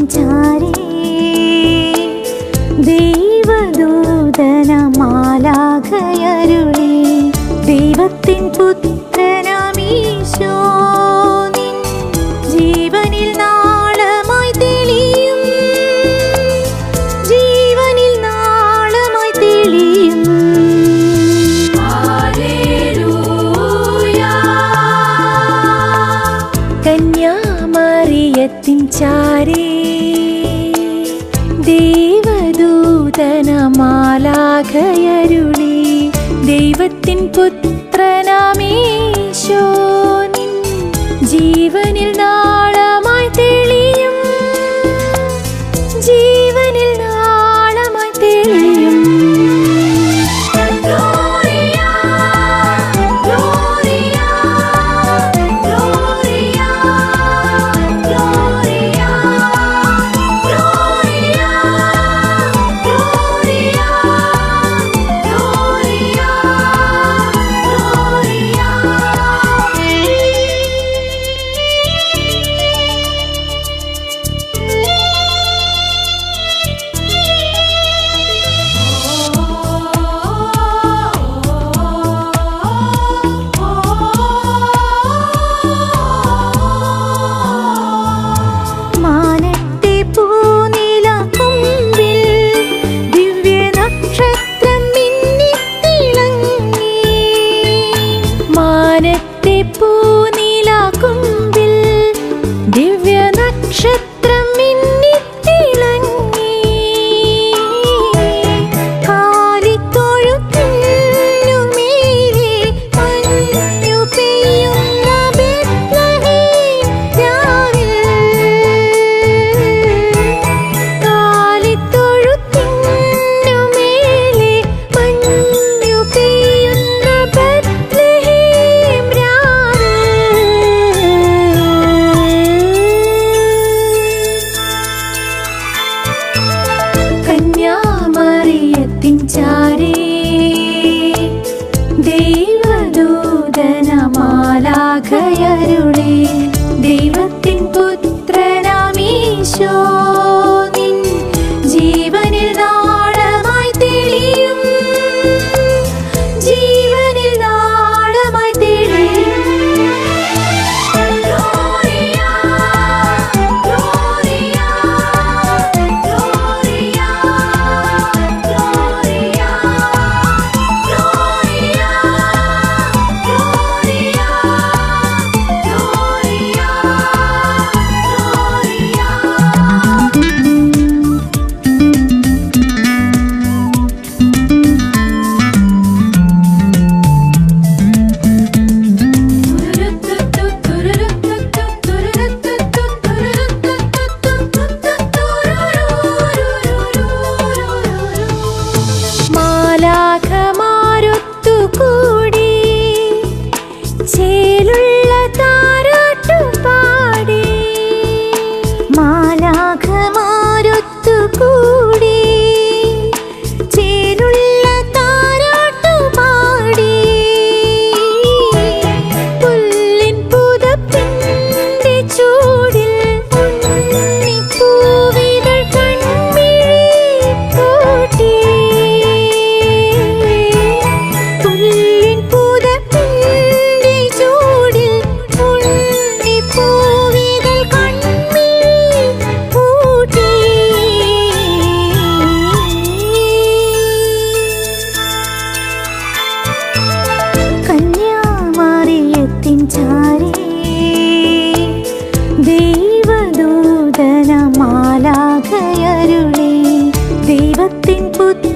സഞ്ചാരി ദൈവദൂതന മാലാഖയരുളി ദൈവത്തിൻ പുതിയ ദേവദൂതനമാലാഖയരുളി ദൈവത്തിൻ പുത്രനാമീശോ ജീവനിൽ നാളമായി തെളിയും. ജീവനിൽ ദിവ്യനക്ഷത്രം മിന്നിത്തിളങ്ങി. കാലിത്തൊഴുത്തിനുമീതെ മഞ്ഞു പെയ്യുന്ന ബെത്ലഹേം രാവിൽ. കാലിത്തൊഴുത്തിനുമേലെ खयर putih.